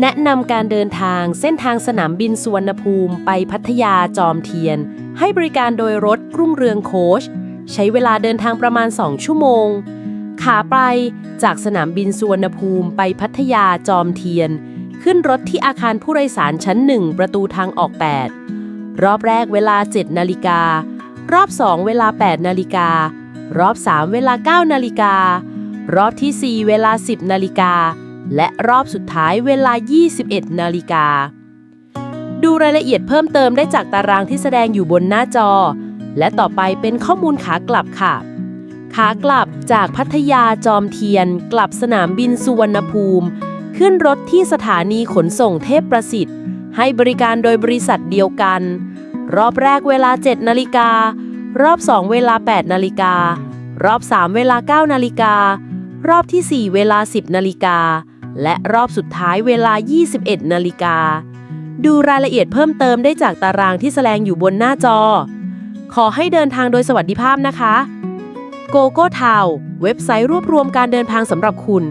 แนะนำการเดินทางเส้นทางสนามบินสุวรรณภูมิไปพัทยาจอมเทียน ให้บริการโดยรถกรุ่งเรืองโคช ใช้เวลาเดินทางประมาณ 2 ชั่วโมง ขาไปจากสนามบินสุวรรณภูมิไปพัทยาจอมเทียน ขึ้นรถที่อาคารผู้โดยสารชั้น 1 ประตูทางออก 8 รอบแรกเวลา 7 นาฬิกา รอบ 2 เวลา 8 นาฬิกา รอบ 3 เวลา 9 นาฬิกา รอบทีสี่4 เวลา 10 นาฬิกา และรอบสุดท้ายเวลา 21 นาฬิกา ดูรายละเอียดเพิ่มเติมได้จากตารางที่แสดงอยู่บนหน้าจอ และต่อไปเป็นข้อมูลขากลับค่ะ ขากลับจากพัทยาจอมเทียน กลับสนามบินสุวรรณภูมิ ขึ้นรถที่สถานีขนส่งเทพประสิทธิ์ ให้บริการโดยบริษัทเดียวกัน รอบแรกเวลา 7 นาฬิการอบ 2 เวลา 8 นาฬิการอบ 3 เวลา 9 นาฬิการอบทีสี่4 เวลา 10 นาฬิกา และรอบสุดท้ายเวลา 21 นาฬิกา ดูรายละเอียดเพิ่มเติมได้จากตารางที่แสดงอยู่บนหน้าจอ ขอให้เดินทางโดยสวัสดิภาพนะคะโกโก้ทาวเว็บไซต์รวบรวมการเดินทางสำหรับคุณ